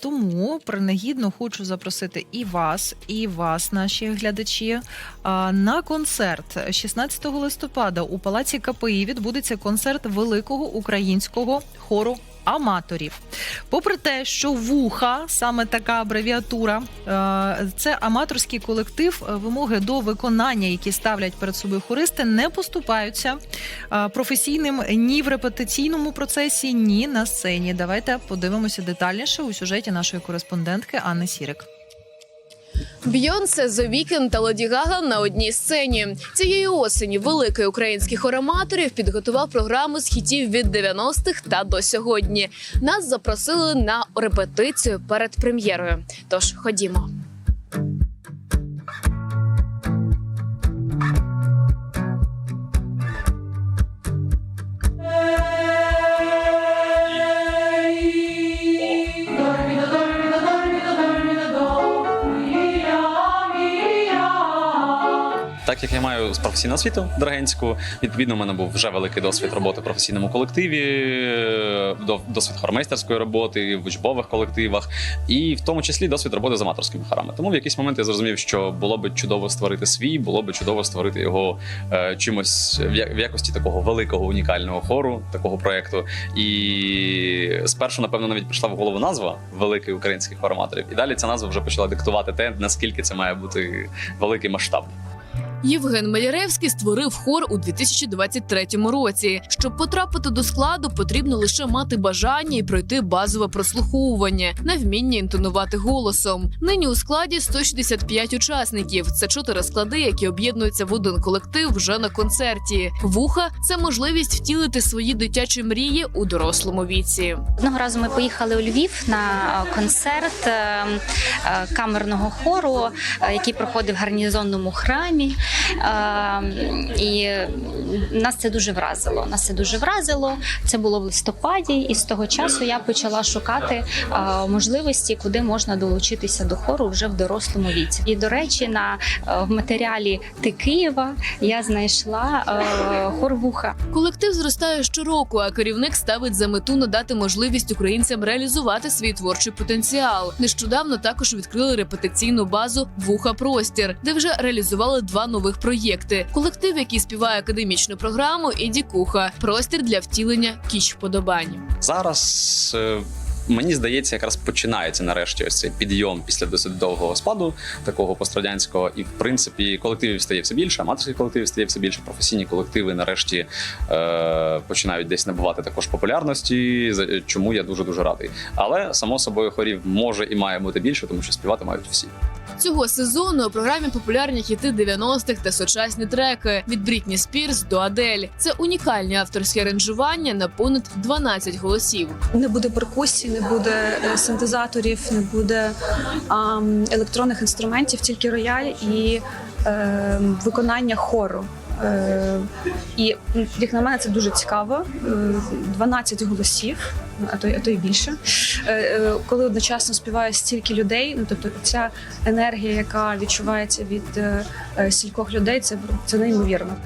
Тому принагідно хочу запросити і вас, і вас, наші глядачі, на концерт 16 листопада у палаці КПІ відбудеться концерт великого українського хору. Аматорів, попри те, що вуха саме така абревіатура, е, це аматорський колектив. е, Вимоги до виконання, які ставлять перед собою хористи, не поступаються е, професійним ні в репетиційному процесі, ні на сцені. Давайте подивимося детальніше у сюжеті нашої кореспондентки Анни Сірик. Бйонсе, The Weeknd та Леді Гага на одній сцені. Цієї осені великий український хороматорів підготував програму з хітів від 90-х та до сьогодні. Нас запросили на репетицію перед прем'єрою. Тож ходімо. Так як я маю професійну освіту диригентську, відповідно, у мене був вже великий досвід роботи в професійному колективі, е, досвід хормейстерської роботи в учбових колективах, і в тому числі досвід роботи з аматорськими хорами. Тому в якийсь момент я зрозумів, що було би чудово створити свій, було би чудово створити його е, чимось в якості такого великого унікального хору, такого проекту. І спершу, напевно, навіть прийшла в голову назва Великий український хор аматорів. І далі ця назва вже почала диктувати те, наскільки це має бути великий масштаб. Євген Маляревський створив хор у 2023 році. Щоб потрапити до складу, потрібно лише мати бажання і пройти базове прослуховування на вміння інтонувати голосом. Нині у складі 165 учасників. Це чотири склади, які об'єднуються в один колектив вже на концерті. Вуха це можливість втілити свої дитячі мрії у дорослому віці. Одного разу ми поїхали у Львів на концерт е, е, камерного хору, е, який проходив в гарнізонному храмі. Е, І нас це дуже вразило. Нас це дуже вразило. Це було в листопаді, і з того часу я почала шукати е, можливості, куди можна долучитися до хору вже в дорослому віці. І до речі, на е, в матеріалі Ти Києва я знайшла е, хор вуха. Колектив зростає щороку, а керівник ставить за мету надати можливість українцям реалізувати свій творчий потенціал. Нещодавно також відкрили репетиційну базу Вуха Простір, де вже реалізували два нових проєкти: колектив, який співає академічну програму, і Дікуха простір для втілення кіч вподобань. Зараз е, мені здається, якраз починається нарешті ось цей підйом після досить довгого спаду, такого пострадянського. І в принципі колективів стає все більше, аматорських колективів стає все більше. Професійні колективи нарешті е, починають десь набувати також популярності. за- Чому я дуже дуже радий. Але само собою хорів може і має бути більше, тому що співати мають всі. Цього сезону у програмі популярні хіти 90-х та сучасні треки від Брітні Спірс до Адель. Це унікальні авторські аранжування на понад 12 голосів. Не буде перкусії, не буде е, синтезаторів, не буде ем, електронних інструментів, тільки рояль і ем, виконання хору. Е, і як на мене, це дуже цікаво. Е, 12 голосів, а то, а то й більше. Е, е, коли одночасно співає стільки людей, ну тобто ця енергія, яка відчувається від е, е, стількох людей, це, це неймовірно.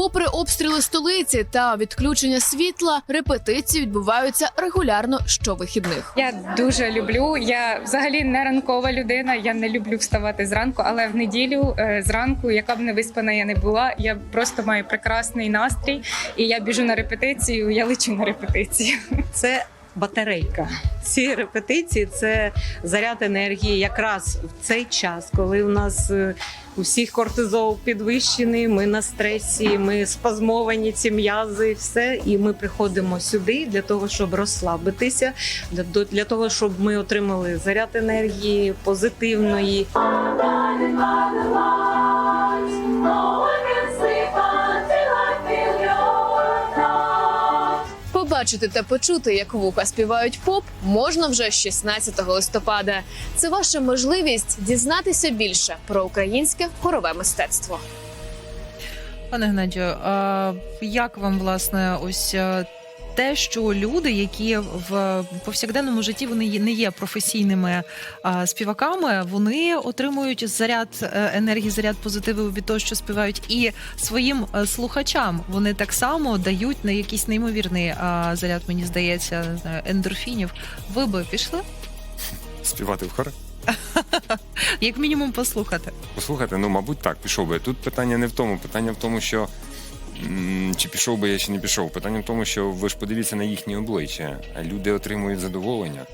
Попри обстріли столиці та відключення світла, репетиції відбуваються регулярно щовихідних. Я дуже люблю. Я взагалі не ранкова людина. Я не люблю вставати зранку, але в неділю е, зранку, яка б не виспана я не була, я просто маю прекрасний настрій, і я біжу на репетицію. Я лечу на репетицію. це батарейка. Ці репетиції це заряд енергії якраз в цей час, коли у нас е, у всіх кортизол підвищений, ми на стресі, ми спазмовані ці м'язи, все. І ми приходимо сюди для того, щоб розслабитися, для того, щоб ми отримали заряд енергії позитивної. Побачити та почути, як вуха співають поп, можна вже 16 листопада. Це ваша можливість дізнатися більше про українське хорове мистецтво. Пане Геннадію, а як вам власне ось е, те, що люди, які в повсякденному житті вони не є професійними а, співаками, вони отримують заряд е, енергії, заряд позитиву від того, що співають, і своїм е, слухачам вони так само дають на якийсь неймовірний а, заряд, мені здається, ендорфінів. Ви би пішли, Співати в хор? як мінімум, послухати. Послухайте, ну мабуть, так, пішов би. Тут питання не в тому. Питання в тому, що чи пішов би я, чи не пішов. Питання в тому, що ви ж подивіться на їхні обличчя. Люди отримують задоволення.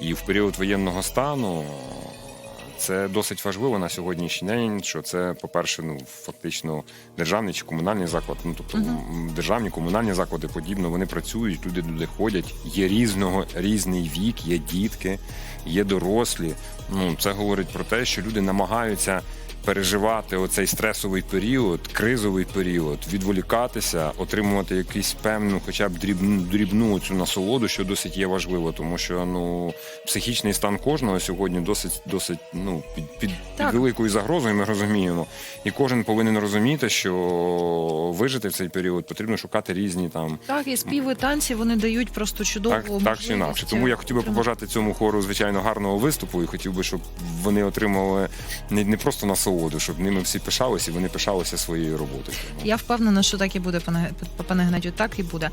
І в період воєнного стану це досить важливо на сьогоднішній день. Що це, по-перше, ну фактично державний чи комунальний заклад. Ну тобто м, державні комунальні заклади подібно, вони працюють, люди туди ходять. Є різного різний вік, є дітки, є дорослі. Ну це говорить про те, що люди намагаються переживати оцей стресовий період, кризовий період, відволікатися, отримувати якусь певну, хоча б дрібну дрібну цю насолоду, що досить є важливо, тому що ну психічний стан кожного сьогодні досить досить ну під, під, під великою загрозою. Ми розуміємо, і кожен повинен розуміти, що вижити в цей період потрібно шукати різні там Так, і співи, танці вони дають просто чудову так, так чи інакше. Тому я хотів би побажати цьому хору звичайно гарного виступу і хотів би, щоб вони отримали не, не просто насолоду, щоб ними всі пишалися, і вони пишалися своєю роботою. Я впевнена, що так і буде, пане пане Гнатю, так і буде.